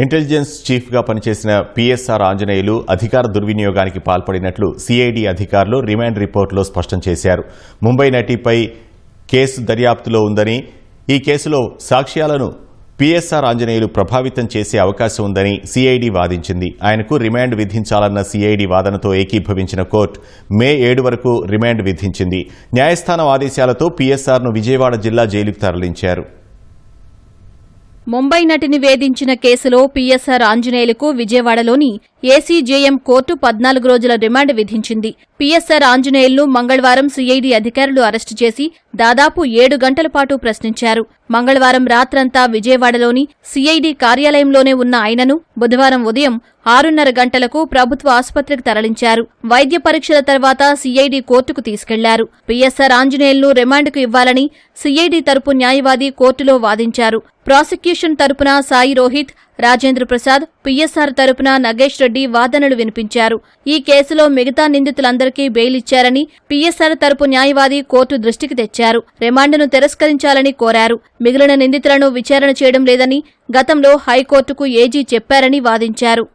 Intelligence చీఫ్గా పనిచేసిన PSR Anjaneyulu అధికార దుర్వినియోగానికి పాల్పడినట్లు సిఐడి అధికారులు రిమాండ్ రిపోర్టులో స్పష్టం చేశారు. ముంబై నటిపై కేసు దర్యాప్తులో ఉందని ఈ కేసులో సాక్ష్యాలను పీఎస్ఆర్ ఆంజనేయులు ప్రభావితం చేసే అవకాశం ఉందని సిఐడి వాదించింది. ఆయనకు రిమాండ్ విధించాలన్న సిఐడి వాదనతో ఏకీభవించిన కోర్టు మే ఏడు వరకు రిమాండ్ విధించింది. న్యాయస్థానం ఆదేశాలతో పీఎస్ఆర్ను విజయవాడ జిల్లా జైలుకు తరలించారు. ముంబై నటిని వేధించిన కేసులో పీఎస్ఆర్ ఆంజనేయులకు విజయవాడలోని ఏసీజేఎం కోర్టు పద్నాలుగు రోజుల రిమాండ్ విధించింది. పీఎస్ఆర్ ఆంజనేయులను మంగళవారం సీఐడీ అధికారులు అరెస్టు చేసి దాదాపు ఏడు గంటల పాటు ప్రశ్నించారు. మంగళవారం రాత్రంతా విజయవాడలోని సీఐడీ కార్యాలయంలోనే ఉన్న ఆయనను బుధవారం ఉదయం ఆరున్నర గంటలకు ప్రభుత్వ ఆసుపత్రికి తరలించారు. వైద్య పరీక్షల తర్వాత సీఐడీ కోర్టుకు తీసుకెళ్ళారు. పీఎస్ఆర్ ఆంజనేయులను రిమాండ్కు ఇవ్వాలని సీఐడీ తరపు న్యాయవాది కోర్టులో వాదించారు. ప్రాసిక్యూషన్ తరపున సాయి రోహిత్ రాజేంద్ర ప్రసాద్ పీఎస్ఆర్ తరపున నగేష్ రెడ్డి వాదనలు వినిపించారు. ఈ కేసులో మిగతా నిందితులందరికీ బెయిల్ ఇచ్చారని పీఎస్ఆర్ తరపు న్యాయవాది కోర్టు దృష్టికి తెచ్చారు. రిమాండ్ను తిరస్కరించాలని కోరారు. మిగిలిన నిందితులను విచారణ చేయడం లేదని గతంలో హైకోర్టుకు ఏజీ చెప్పారని వాదించారు.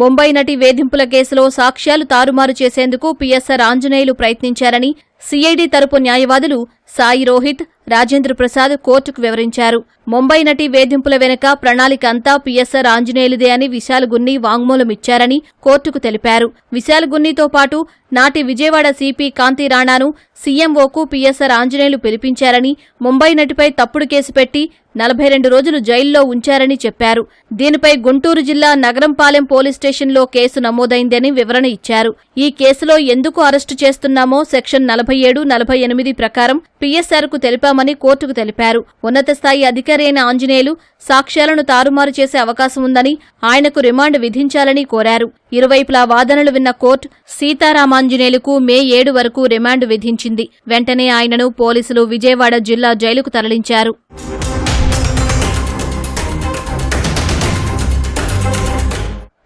ముంబై నటి వేధింపుల కేసులో సాక్ష్యాలు తారుమారు చేసేందుకు పీఎస్ఆర్ ఆంజనేయులు ప్రయత్నించారని సిఐడి తరపు న్యాయవాదులు సాయి రోహిత్ రాజేంద్ర ప్రసాద్ కోర్టుకు వివరించారు. ముంబై నటి వేధింపుల వెనుక ప్రణాళిక అంతా పిఎస్ఆర్ ఆంజనేయులదే అని విశాల్ గున్ని వాంగ్మూలమిచ్చారని కోర్టుకు తెలిపారు. విశాల్ గున్నితో పాటు నాటి విజయవాడ సిపి కాంతి రాణాను సీఎంఓకు పిఎస్ఆర్ ఆంజనేయులు పిలిపించారని ముంబై నటిపై తప్పుడు కేసు పెట్టి నలభై రెండు రోజులు జైల్లో ఉంచారని చెప్పారు. దీనిపై గుంటూరు జిల్లా నగరంపాలెం పోలీస్ స్టేషన్లో కేసు నమోదైందని వివరణ ఇచ్చారు. ఈ కేసులో ఎందుకు అరెస్టు చేస్తున్నామో సెక్షన్ నలభై ఏడు నలభై ఎనిమిది ప్రకారం పీఎస్ఆర్కు తెలిపామని కోర్టుకు తెలిపారు. ఉన్నత స్థాయి అధికారి అయిన ఆంజనేయులు సాక్ష్యాలను తారుమారు చేసే అవకాశం ఉందని ఆయనకు రిమాండ్ విధించాలని కోరారు. ఇరువైపులా వాదనలు విన్న కోర్టు సీతారామాంజనేయులకు మే ఏడు వరకు రిమాండ్ విధించింది. వెంటనే ఆయనను పోలీసులు విజయవాడ జిల్లా జైలుకు తరలించారు.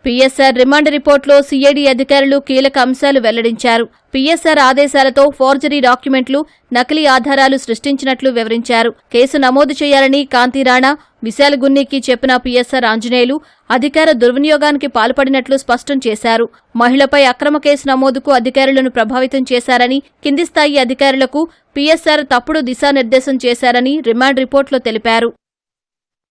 పిఎస్ఆర్ రిమాండ్ రిపోర్టులో సీఐడీ అధికారులు కీలక అంశాలు వెల్లడించారు. పిఎస్ఆర్ ఆదేశాలతో ఫోర్జరీ డాక్యుమెంట్లు నకిలీ ఆధారాలు సృష్టించినట్లు వివరించారు. కేసు నమోదు చేయాలని కాంతి రాణా విశాల్ గున్నీకి చెప్పిన పిఎస్ఆర్ ఆంజనేయులు అధికార దుర్వినియోగానికి పాల్పడినట్లు స్పష్టం చేశారు. మహిళపై అక్రమ కేసు నమోదుకు అధికారులను ప్రభావితం చేశారని కింది స్థాయి అధికారులకు పిఎస్ఆర్ తప్పుడు దిశానిర్దేశం చేశారని రిమాండ్ రిపోర్టులో తెలిపారు.